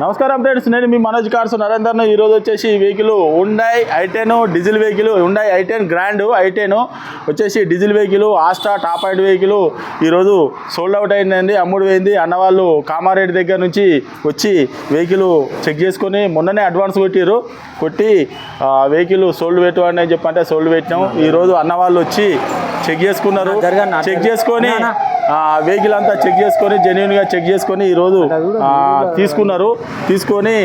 నమస్కారం ఫ్రెండ్స్ నేను మీ మనోజ్ కార్స్ నరేందర్ను. ఈరోజు వచ్చేసి ఈ vehicle Hyundai i ten diesel vehicle Hyundai i ten grand i ten వచ్చేసి diesel vehicle Asta top ఐట్ vehicle. ఈరోజు సోల్డ్ అవుట్ అయిందండి అమ్ముడు పోయింది అన్నవాళ్ళు కామారెడ్డి దగ్గర నుంచి వచ్చి వెహికల్ చెక్ చేసుకొని మొన్ననే అడ్వాన్స్ కొట్టిర్రు. కొట్టి వెహికల్ సోల్డ్ పెట్టు అని చెప్పంటే సోల్డ్ పెట్టినాం. ఈరోజు అన్నవాళ్ళు వచ్చి చెక్ చేసుకున్నారు. చెక్ చేసుకొని వెహికల్ అంతా చెక్ చేసుకొని జెన్యున్గా చెక్ చేసుకొని ఈరోజు తీసుకున్నారు. తీసుకొని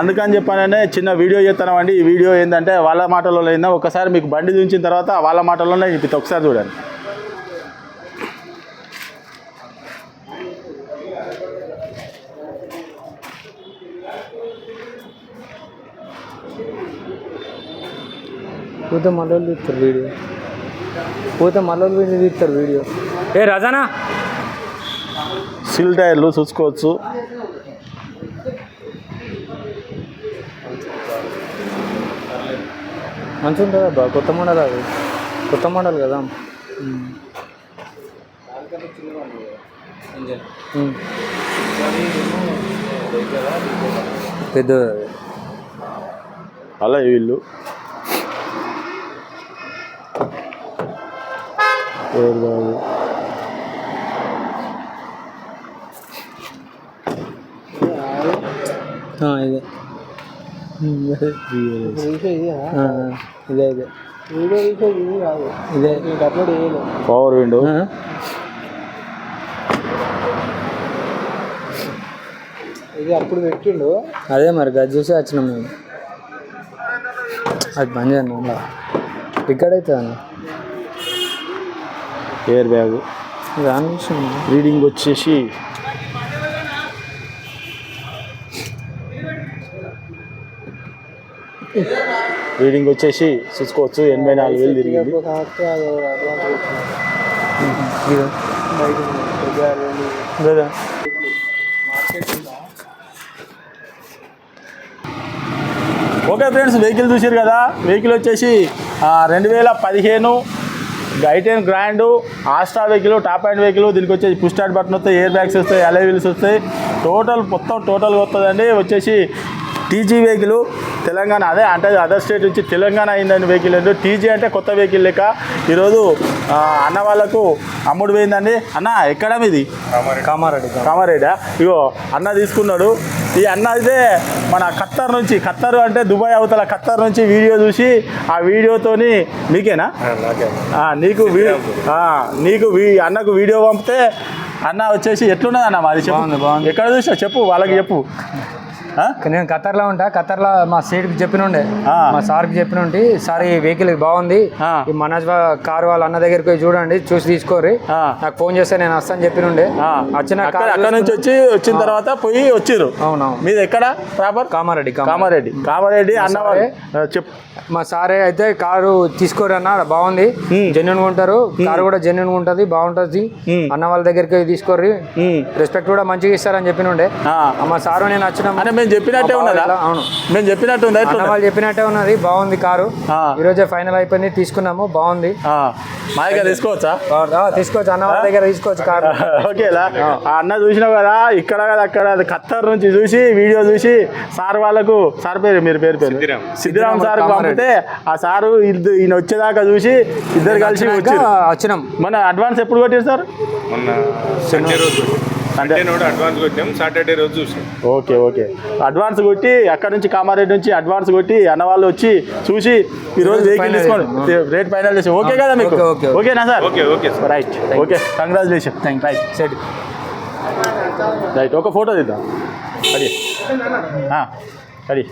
అందుకని చెప్పాననే చిన్న వీడియో చేస్తామండి ఈ వీడియో ఏంటంటే వాళ్ళ మాటల్లో అయిందా ఒకసారి మీకు బండి దించిన తర్వాత వాళ్ళ మాటల్లోనే ఇది ఒకసారి చూడండి. వీడియో. పోతే మళ్ళీ వీడియో తీస్తారు వీడియో. ఏ రజానా? సిల్ టైర్లు చూసుకోవచ్చు. మంచిగా ఉంటుంది అబ్బా కొత్త మోడల్ అది. కొత్త మోడల్ కదా. అది అలా వీళ్ళు. ఎవరు కాదు. ఆ, ఇదే. ఇదే. ఇదే. ఇదే. ఇదే పవర్ విండో? ఇది అప్పుడు పెట్టిండు. అదే మరి గది చూసి వచ్చినాం మేము. అది అలా టికెట్ అవుతుంది? అన్న ఎయిర్ బ్యాగ్. రీడింగ్ వచ్చేసి రీడింగ్ వచ్చేసి చూసుకోవచ్చు. ఎనభై నాలుగు వేలు తిరిగింది. ఒక ఓకే ఫ్రెండ్స్ వెహికల్ చూసారు కదా. వెహికల్ వచ్చేసి రెండు వేల పదిహేను i ten grand Asta vehicle top and vehicle దీనికి వచ్చేసి పుష్ స్టార్ట్ బటన్ వస్తాయి ఎయిర్ బ్యాగ్స్ వస్తాయి అలై వీల్స్ వస్తాయి. టోటల్ మొత్తం టోటల్గా వస్తుందండి. వచ్చేసి టీజీ వెహికల్ తెలంగాణ అదే అంటే అదర్ స్టేట్ నుంచి తెలంగాణ అయిందండి వెహికల్ ఏంటో టీజీ అంటే కొత్త వెహికల్ లెక్క. ఈరోజు అన్న వాళ్ళకు అమ్ముడు పోయిందండి. అన్న ఎక్కడ మీది? కామారెడ్డి. కామారెడ్డా? ఇగో అన్న తీసుకున్నాడు. ఈ అన్న అయితే మన ఖత్తర్ నుంచి. ఖత్తర్ అంటే దుబాయ్ అవతల ఖత్తర్ నుంచి వీడియో చూసి ఆ వీడియోతోని మీకేనా? ఆ, నీకు. నీకు అన్నకు వీడియో పంపితే అన్న వచ్చేసి ఎట్లున్నది అన్న మాది చెప్పు. ఎక్కడ చూసా చెప్పు వాళ్ళకి చెప్పు? నేను ఖతర్లో ఉంటా. ఖతర్లో మా సీట్కి చెప్పినుండే. ఆ. మా సార్కి చెప్పినుండి సార్ ఈ వెహికల్ బాగుంది. ఈ మనోజ్ కార్ వాళ్ళ అన్న దగ్గరికి పోయి చూడండి చూసి తీసుకోర్రి. నాకు ఫోన్ చేస్తే నేను వస్తాను చెప్పినుండే. వచ్చిన అక్కడ నుంచి వచ్చి వచ్చిన తర్వాత పోయి వచ్చిర్రు. అవునవును. మీది ఎక్కడ? ప్రాపర్? కామారెడ్డి కామారెడ్డి. కామారెడ్డి. కామారెడ్డి అన్న వాళ్ళు. ఆ, చెప్పు. మా సారే అయితే కారు తీసుకోరు అన్న బాగుంది. జెన్యున్ ఉంటారు. కారు కూడా జెన్యున్ ఉంటుంది బాగుంటుంది. అన్న వాళ్ళ దగ్గరికి తీసుకోర్రి. రెస్పెక్ట్ కూడా మంచిగా ఇస్తారని చెప్పినుండే. మా సారు నేను వచ్చిన మేము చెప్పినట్టే ఉన్నదా? అవును. మేము చెప్పినట్టు ఉందా? వాళ్ళు చెప్పినట్టే ఉన్నది. బాగుంది కారు. ఈ రోజే ఫైనల్ అయిపోయింది. తీసుకున్నాము. బాగుంది. ఆ, మా దగ్గర తీసుకోవచ్చా? ఆ, తీసుకోవచ్చు. అన్న వాళ్ళ దగ్గర తీసుకోవచ్చు కారు. ఓకేలా ఆ. అన్న చూసినావు కదా ఇక్కడ కదా అక్కడ ఖత్తర్ నుంచి చూసి వీడియో చూసి సార్ వాళ్ళకు సార్ పేరు మీరు పేరు పేరు? సిద్ధిరామ్. సార్ పంపితే ఆ సారు ఈయన వచ్చేదాకా చూసి ఇద్దరు కలిసి వచ్చినాం. మన అడ్వాన్స్ ఎప్పుడు కొట్టారు సార్? మొన్న సండే రోజు సండే కూడా అడ్వాన్స్ కొట్టాం సాటర్డే రోజు చూసాం. Okay okay. అడ్వాన్స్ కొట్టి అక్కడ నుంచి కామారెడ్డి నుంచి అడ్వాన్స్ కొట్టి అన్న వాళ్ళు వచ్చి చూసి ఈరోజు వెహికల్ final తీసుకోండి రేట్ ఫైనల్ చేసి ఓకే కదా మీకు? Okay, okay, okay. ఓకేనా sir? Okay okay sir right okay congratulation thank right set right ఒక ఫోటో తీద్దాం అది అది